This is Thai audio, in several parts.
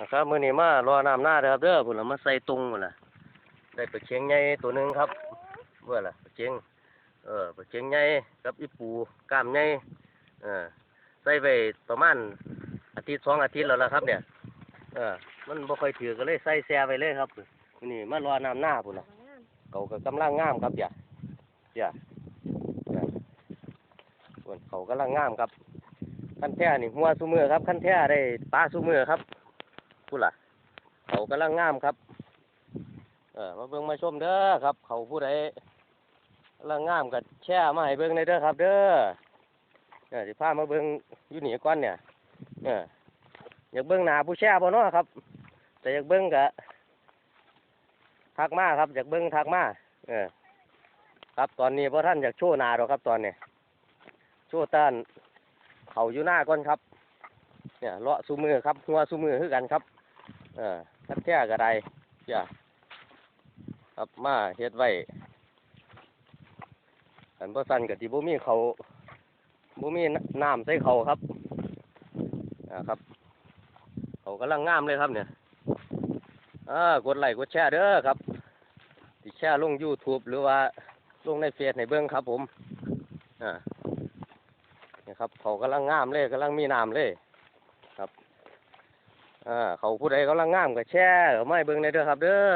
นะครับมื้อนี้มารอน้ำหน้าเด้อครับเด้อพุ่นละมาใส่ตุงพุ่นละได้ปลาเชียงใหญ่ตัวหนึ่งครับเมื่อล่ะปลาเชียงเออปลาเชียงใหญ่กับอีปูกล้ามใหญ่เออใส่ไปประมาณอาทิตย์สองอาทิตย์แล้วละครับ เนี่ย เออ มันบ่ค่อยถือก็เลยใส่แซ่ไปเลยครับมื้อนี้มารอน้ำหน้าพุ่นละเขาก็กำลังงามครับอย่าอย่าอย่าส่วนเขากำลังงามครับขั้นแท้นี่หัวซุมือครับขั้นแท้ได้ปลาซุมือครับ พูดล่ะ เขากำลังงามครับ เออมาเบิ่งมาชมเด้อครับ เขาผู้ใดกำลังงามกับแช่มาให้เบิ่งในเด้อครับ เด้อเออสิพามาเบิ่งอยู่นี่ก่อนเนี่ยเอออยากเบิ่งหน้าผู้แช่บ่เนาะครับ แต่อยากเบิ่งกะทักมาครับอยากเบิ่งทักมาเออครับตอนนี้พ่ท่านอยากโชว์หน้าหรอกครับ ตอนนี้โชว์ต้านเขาอยู่หน้าก่อนครับ เนี่ยเลาะซูมือครับหัวซูมือคือกันครับเออทัดแท้ก็ได้จ้ะครับมาเฮ็ดไว้อันบ่อสันก็สิบ่มีเขาบ่มีน้ำใส่เขาครับอ่าครับเขากำลังงามเลยครับเนี่ยอ่ากดไลค์กดแชร์เด้อครับสิแชร์ลง YouTube หรือว่าลงในเฟซให้เบิ่งครับผมอ่านี่ครับเขากำลังงามเลยกำลังมีน้ำเลย ครับอ่าเขาผู้ใดกำลังงามก็แช่ไม่เบิ่งในเด้อครับ เด้อ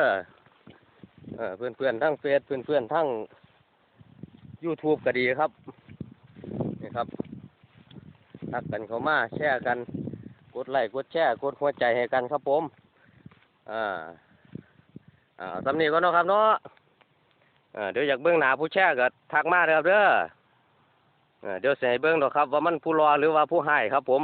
เออเพื่อนเพื่อนทั้งเฟซเพื่อนเพื่อนทั้ง YouTube ก็ดีครับนี่ครับทักกันเขามาแชร์กันกดไลค์กดแชร์กดหัวใจให้กันครับผมอ่าอ่าสำนีก็เนาะครับเนาะอ่าเดี๋ยวอยากเบิ่งหนาผู้แชร์ก็ทักมาเด้อครับเด้ออ่าเดี๋ยวให้เบิ่งดอกครับ ว่ามันผู้รอหรือว่าผู้ให้ครับผม